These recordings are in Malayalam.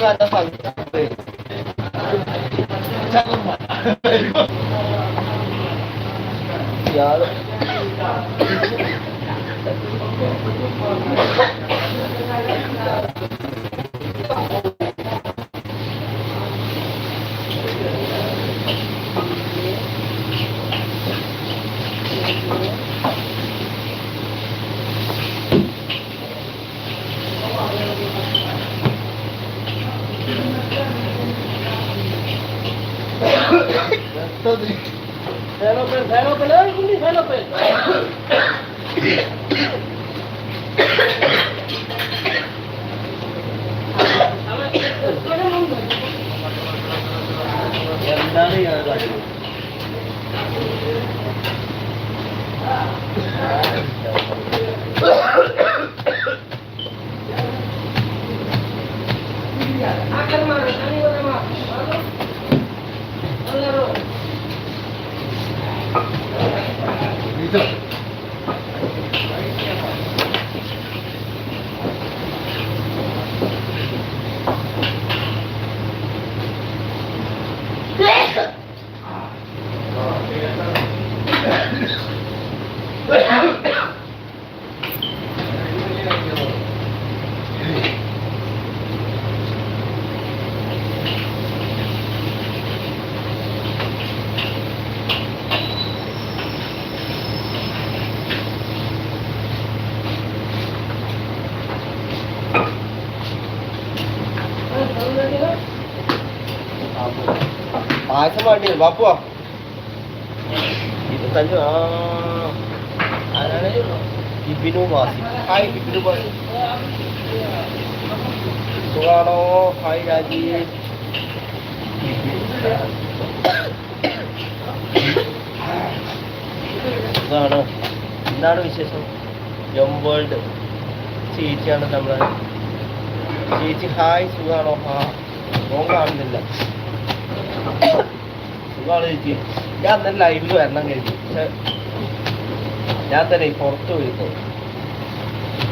Kada pag. Saan mo? Chowdhury ফেলো ফেল ফেলো ফেল No. പായസം വേണ്ടി ബാപ്പുവാ ഇരുപത്തഞ്ച് ആ ആരാണ് ബിബിനു വാസി ഹായ് ബിബിനു വാസി സുഖാണോ ഹായ് രാജി സുഖാണ് എന്താണ് വിശേഷം. എം വേൾഡ് ചേച്ചിയാണ് നമ്മളെ ചേച്ചി ഹായ് സുഖാണോ? ഹാ ഫോൺ കാണുന്നില്ല. ഞാൻ തന്നെ ലൈവിൽ വരണം കരുതി. പക്ഷെ ഞാൻ തന്നെ പുറത്ത് പോയിരുന്നു.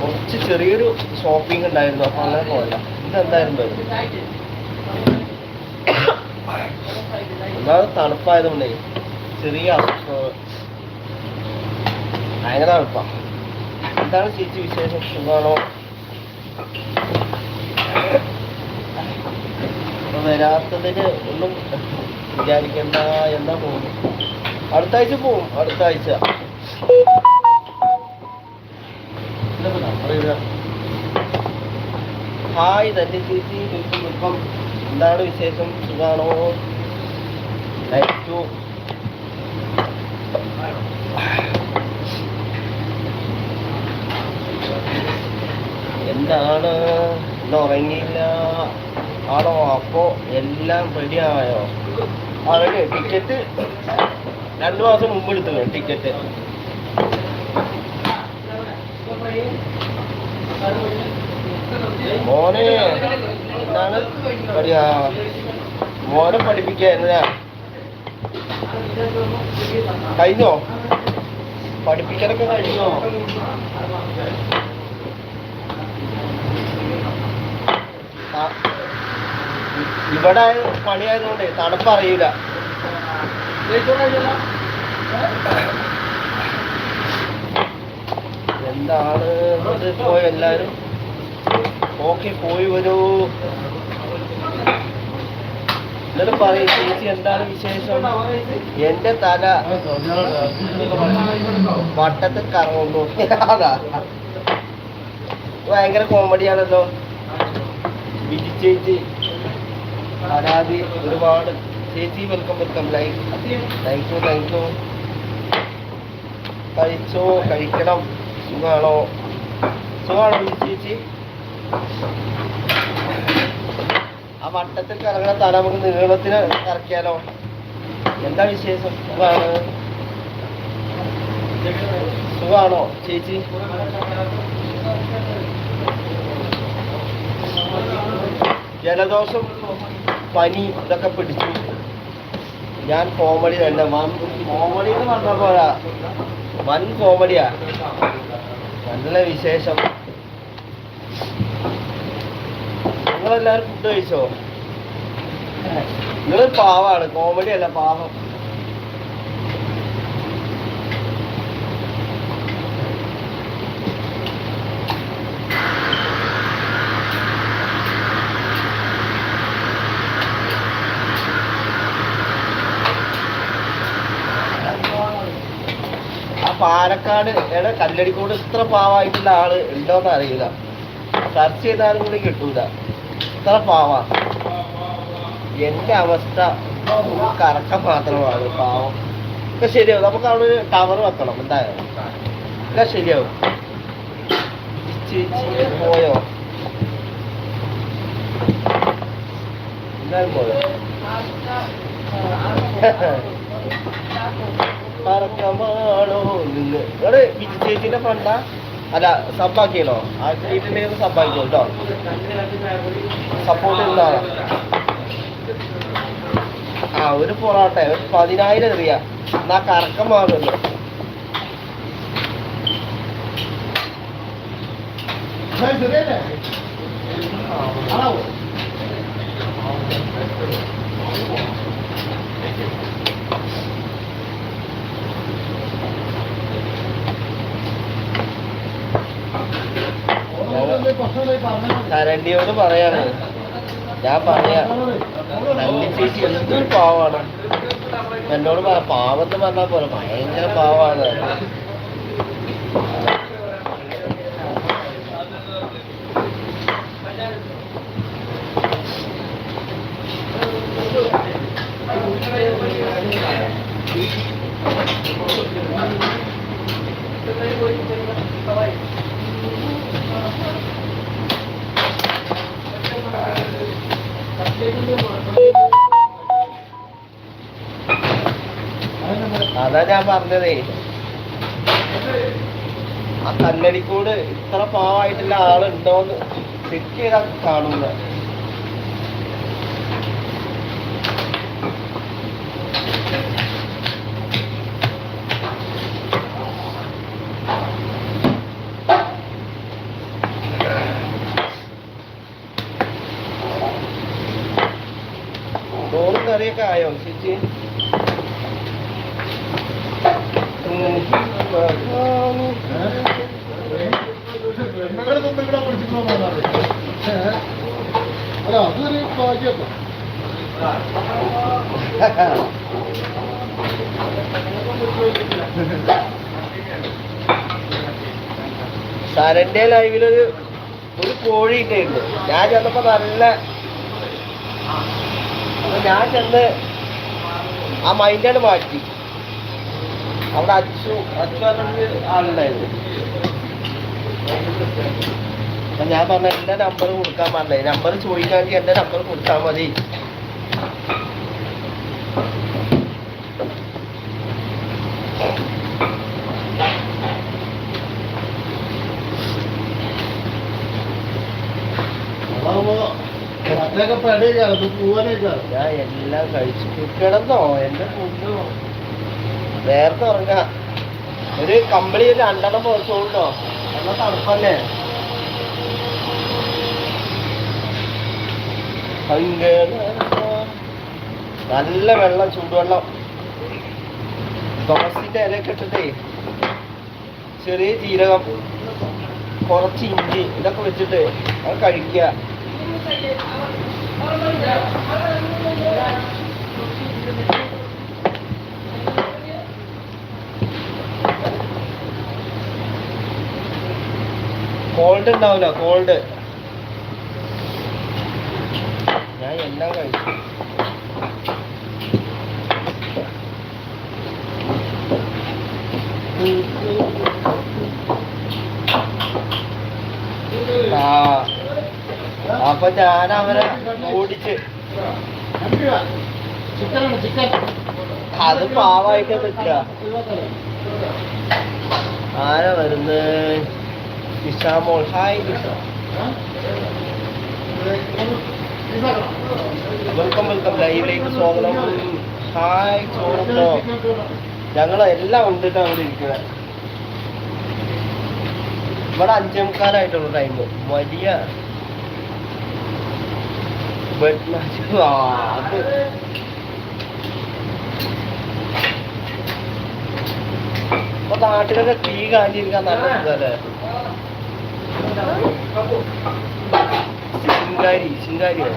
കുറച്ച് ചെറിയൊരു ഷോപ്പിംഗ് ഉണ്ടായിരുന്നു. അപ്പൊ അങ്ങനെ പോയല്ല ഇതെന്തായിരുന്നു ഒന്നാമത് തണുപ്പായതുകൊണ്ടേ ചെറിയ ഭയങ്കര തണുപ്പാ. എന്താണ് ചേച്ചി വിശേഷം? സുഖമാണോ? വരാത്തതിന് ഒന്നും വിചാരിക്കേണ്ട എന്താ പോകുന്നു അടുത്ത ആഴ്ച പോവും അടുത്ത ആഴ്ച. ഹായ് തന്റെ ചേച്ചി ഇപ്പം എന്താണ് വിശേഷം? സുഖാണോ? എന്താണ്? ഇന്ന് ഉറങ്ങിയില്ല. ആണോ? അപ്പോ എല്ലാം റെഡിയായോ ആ ടിക്കറ്റ് രണ്ടു മാസം മുമ്പ് എടുത്തു ടിക്കറ്റ് മോനെ എന്താണ് പറയാ മോനെ പഠിപ്പിക്കായിരുന്നാ കഴിഞ്ഞോ? പഠിപ്പിക്കാനൊക്കെ കഴിഞ്ഞോ? ആ, ഇവിടെ പണിയായതുകൊണ്ട് തണുപ്പ് അറിയില്ല. എന്താണ്? പോയി എല്ലാരും ഓക്കെ പോയി വരൂ. എന്നിട്ട് പറയും ചേച്ചി എന്താണ് വിശേഷം? എന്റെ തല വട്ടത്തിൽ കറങ്ങുന്നു. ഭയങ്കര കോമഡിയാണല്ലോ വിജി ചേച്ചി. പരാതി ഒരുപാട്. ചേച്ചി welcome welcome like thank you thank you കഴിച്ചോ കഴിക്കണം. സുഖാണോ? സുഖാണോ ചേച്ചി? ആ വട്ടത്തിൽ കറങ്ങണ തല നമുക്ക് നീളത്തിന് കറക്കിയാലോ? എന്താ വിശേഷം? സുഖമാണ് സുഖമാണോ ചേച്ചി? ജലദോഷം പനി ഇതൊക്കെ പിടിച്ചു. ഞാൻ കോമഡി തന്നെ വൻ കോമഡി എന്ന് പറഞ്ഞ പോരാ. വൻ കോമഡിയാ നല്ല വിശേഷം. നിങ്ങളെല്ലാവരും ഫുഡ് കഴിച്ചോ? നിങ്ങൾ പാവാണ്. കോമഡി അല്ല പാവം ആ പാലക്കാട് എടെ കല്ലടിക്കോട് ഇത്ര പാവായിട്ടുള്ള ആൾ ഉണ്ടോന്ന് അറിയില്ല സെർച്ച് ചെയ്താലും കൂടി കിട്ടൂല ഇത്ര പാവാ എന്റെ അവസ്ഥ കറക്കം മാത്രമാണ് പാവം ഒക്കെ ശരിയാവും നമുക്ക് അവിടെ ഒരു ടവർ വെക്കണം എന്തായാലും ഒക്കെ ശരിയാവും പോയോ എന്തായാലും പോയോ പറക്കമാണോ നിന്ന്. അല്ല സബ്ബാക്കിയല്ലോ ആ വീട്ടിലേക്ക് സബ്ബാക്കിയോ കേട്ടോ സപ്പോർട്ട് ചെയ്യുന്നതാണ് ആ ഒരു പൊറോട്ട ഒരു പതിനായിരം എറിയ എന്നാ കറക്കം മാറുമല്ലോ കരണ്ടിയോട് പറയാണ്. ഞാൻ പറയാ. പാവാണ്. എന്നോട് പറ പാവത്ത് പറഞ്ഞാൽ പോലെ ഭയങ്കര പാവാണ്. അതാ ഞാൻ പറഞ്ഞതേ. ആ കല്ലടിക്കൂട് ഇത്ര പാവായിട്ടുള്ള ആളുണ്ടോന്ന് ചെക്ക് ചെയ്താ കാണുന്ന ചോറും കറിയൊക്കെ ആയോ ചേച്ചി അല്ല അതൊരു ഭാഗ്യം സരന്റെ ലൈവിലൊരു ഒരു കോഴി ഇട്ടുണ്ട് ഞാൻ ചെന്നപ്പോ നല്ല ഞാൻ ചെന്ന് ആ മൈൻഡാണ് മാറ്റി. അവിടെ അച്ചു അച്ചു പറഞ്ഞൊരു ആളുണ്ടായിരുന്നു. അപ്പൊ ഞാൻ പറഞ്ഞ എന്റെ നമ്പർ കൊടുക്കാൻ പറഞ്ഞേ. നമ്പർ ചോദിക്കാൻ എന്റെ നമ്പർ കൊടുത്താൽ മതി. ഞാൻ എല്ലാം കഴിച്ചു കിടന്നോ? എന്റെ ഫുഡ് നേരത്തെ ഉറങ്ങാ. ഒരു കമ്പിളി രണ്ടെണ്ണം പോച്ചോണ്ടോ നല്ല തണുപ്പല്ലേ? നല്ല വെള്ളം ചൂടുവെള്ളം. തുളസിന്റെ ഇലയൊക്കെ ഇട്ടിട്ടേ ചെറിയ ജീരകം കുറച്ച് ഇഞ്ചി ഇതൊക്കെ വെച്ചിട്ട് അത് കഴിക്കുക. കോൾഡ് ഉണ്ടാവില്ല കോൾഡ് ഞാൻ എല്ലാം കഴിച്ചു. ആ അപ്പൊ ഞാൻ അവരെ ഓടിച്ച്. അത് പാവായിട്ട് ആരാ വരുന്നത് Ishamol hi Nisha welcome welcome ലൈവിലേക്ക് സ്വാഗതം ഹായ് ചോറുണ്ടോ ഞങ്ങൾ എല്ലാം ഉണ്ടിട്ട് അവിടെ ഇരിക്കുന്നത് ഇവിടെ അഞ്ചാമക്കാരായിട്ടുള്ള ടൈം വലിയ അത് ഇപ്പൊ നാട്ടിലൊക്കെ തീ കാഞ്ഞിരിക്കാൻ നല്ല സുഖല്ലേ ശിങ്കാരി ശിങ്കാരിയോ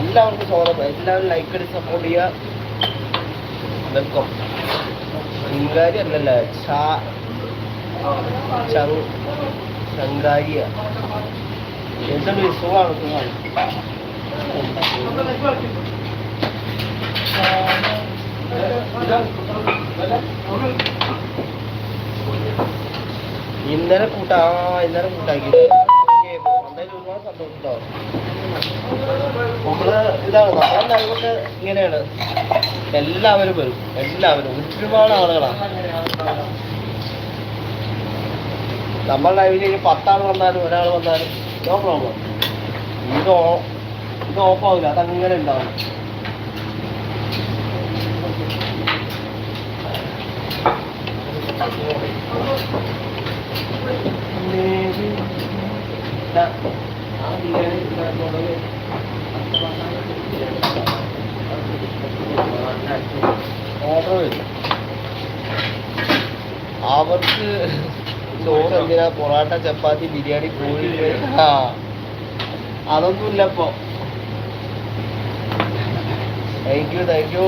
എല്ലാവർക്കും സ്വാഗതം. എല്ലാവരും ലൈക്ക് അടി സപ്പോർട്ട് ചെയ്യുക. വെൽക്കം ശിങ്കാരി അല്ലല്ല ശങ്കാരിയ എന്താണ് സുഖമാണ്? സുഖമാണ്? ഇന്നലെ കൂട്ടാ ഇന്നലെ കൂട്ടാക്കി. ഇങ്ങനെയാണ്. എല്ലാവരും വരും എല്ലാവരും. ഒരുപാട് ആളുകളാണ് നമ്മൾ ലൈവിലേക്ക് പത്താൾ വന്നാലും ഒരാൾ വന്നാലും നോ പ്രോബ്ലം ഇത് ഓ ഇത് ഓഫ് ആവില്ല അതങ്ങനെ ഉണ്ടാവും Thank വരും അവർക്ക് ചോറ് എന്തിനാ? പൊറാട്ട ചപ്പാത്തി ബിരിയാണി കോഴി ആ. അതൊന്നുമില്ല ഇപ്പൊ താങ്ക് യു താങ്ക് യു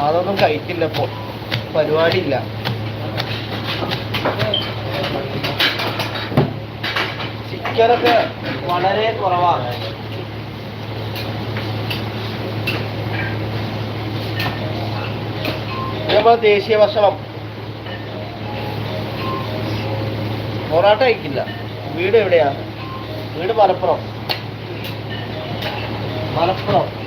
അതൊന്നും കഴിക്കില്ല ഇപ്പോൾ പരിപാടിയില്ല. ചിക്കനൊക്കെ വളരെ കുറവാണ്. നമ്മളെ ദേശീയ ഭക്ഷണം. പൊറാട്ട കഴിക്കില്ല. വീട് എവിടെയാ? വീട് മലപ്പുറം. മലപ്പുറം.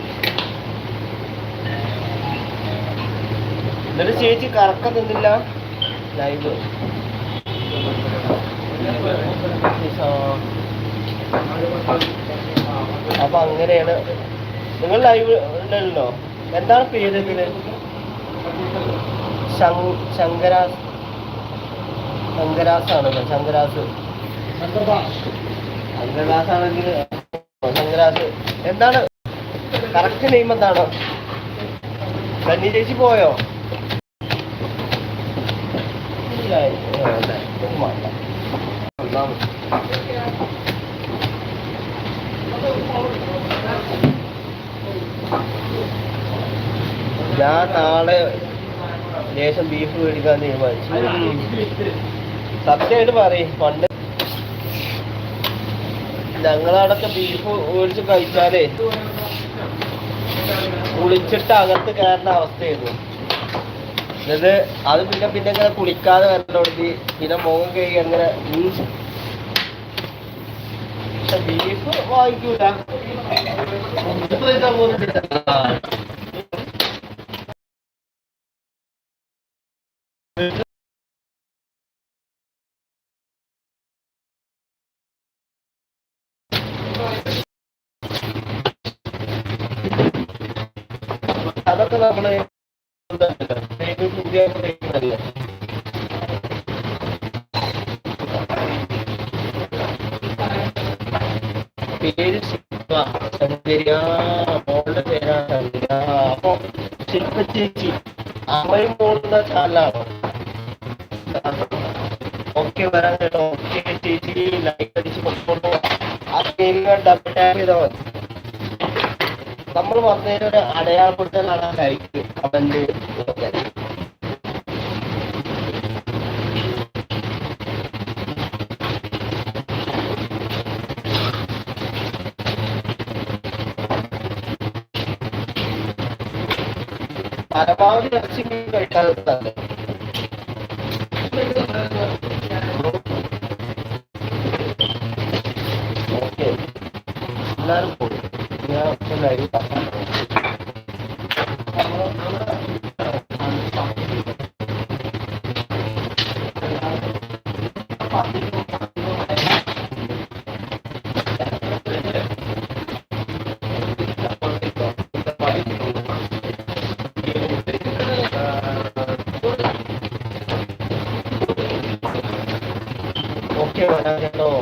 എന്നിട്ട് ചേച്ചി കറക്കം നിന്നില്ല. ലൈവ് അപ്പൊ അങ്ങനെയാണ്. നിങ്ങൾ ലൈവ് ഉണ്ടല്ലോ എന്താണ് പേര് ഇതിന് ശങ്- ശങ്കരാസ്. ശങ്കരാസ് ആണല്ലോ ശങ്കരാസ്. ശങ്കരാസ് ആണെങ്കിൽ ശങ്കരാസ്. എന്താണ്? കറക്റ്റ് നെയിം എന്താണ്? സന്നി ചേച്ചി പോയോ ഇല്ല, ആ, ഇല്ല, ഇത് മാറ്റാം. ഒന്നാമത്. ഞാൻ നാളെ ലേശം ബീഫ് മേടിക്കാൻ തീരുമാനിച്ചു. സത്യമായിട്ട് പറയും പണ്ട് ഞങ്ങളവിടൊക്കെ ബീഫ് മേടിച്ച് കഴിച്ചാലേ കുളിച്ചിട്ട് അകത്ത് കയറുന്ന അവസ്ഥയായിരുന്നു. എന്നിട്ട് അത് പിന്നെ പിന്നെ ഇങ്ങനെ കുളിക്കാതെ വരലോടത്തി പിന്നെ മുഖം കഴുകി അങ്ങനെ ബീഫ് വാങ്ങിക്കൂല. അതൊക്കെ നമ്മൾ കഴിക്കുന്നതല്ലേ പേര് ശില്പ സൗന്ദര്യ മോളുടെ പേരാ സൗന്ദര്യ അപ്പൊ ശില്പ ചേച്ചി അമ്മയും മോളുടെ ചാനലാണോ ഓക്കെ വരാൻ കേട്ടോ ഓക്കെ ചേച്ചി ലൈക്ക് അടിച്ച് കൊടുത്തോളൂ ആ പേര് ഡബിൾ ടാപ്പ് ചെയ്താൽ മതി നമ്മൾ വന്നതിനൊരു അടയാളപ്പെടുത്തലാണ് ലൈക്ക് കമന്റ് പരമാവധി ഇറച്ചി മീൻ കഴിക്കാതെ എല്ലാവരും 大家都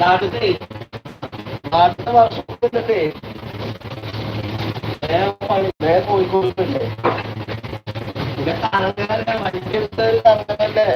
നാട്ടിലെ നാട്ടിലെ വർഷത്തിലേ വേറെ കോഴിക്കോട് പിന്നെ കറങ്ങാനല്ലേ മനുഷ്യർ കറങ്ങാനല്ലേ